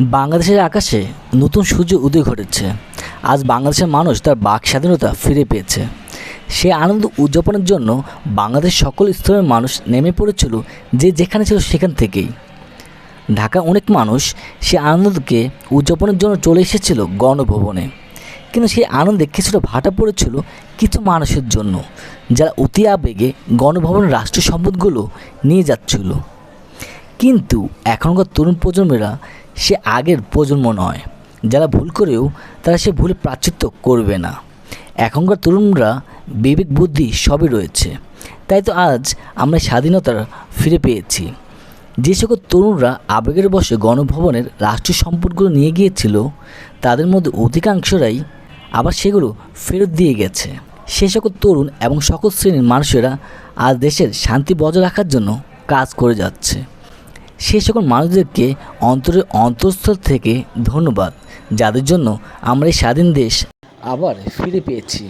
বাংলাদেশের আকাশে নতুন সূর্য উদয় ঘটেছে। আজ বাংলাদেশের মানুষ তার বাক স্বাধীনতা ফিরে পেয়েছে। সে আনন্দ উদযাপনের জন্য বাংলাদেশ সকল স্তরের মানুষ নেমে পড়েছিল যে যেখানে ছিল সেখান থেকেই। ঢাকা অনেক মানুষ সে আনন্দকে উদযাপনের জন্য চলে এসেছিল গণভবনে। কিন্তু সেই আনন্দে কিছুটা ভাটা পড়েছিল কিছু মানুষের জন্য, যারা অতি আবেগে গণভবনের রাষ্ট্রীয় সম্পদগুলো নিয়ে যাচ্ছিল। কিন্তু এখনকার তরুণ প্রজন্মেরা সে আগের প্রজন্ম নয়। যারা ভুল করেও তারা সে ভুলে প্রাচিত্য করবে না। এখনকার তরুণরা বিবেক, বুদ্ধি সবই রয়েছে। তাই তো আজ আমরা স্বাধীনতা ফিরে পেয়েছি। যে সকল তরুণরা আবেগের বসে গণভবনের রাষ্ট্রীয় সম্পদগুলো নিয়ে গিয়েছিল, তাদের মধ্যে অধিকাংশরাই আবার সেগুলো ফেরত দিয়ে গেছে। সে সকল তরুণ এবং সকল শ্রেণির মানুষেরা আজ দেশের শান্তি বজায় রাখার জন্য কাজ করে যাচ্ছে। সেই সকল মানুষদেরকে অন্তরের অন্তঃস্থল থেকে ধন্যবাদ, যাদের জন্য আমরা এই স্বাধীন দেশ আবার ফিরে পেয়েছি।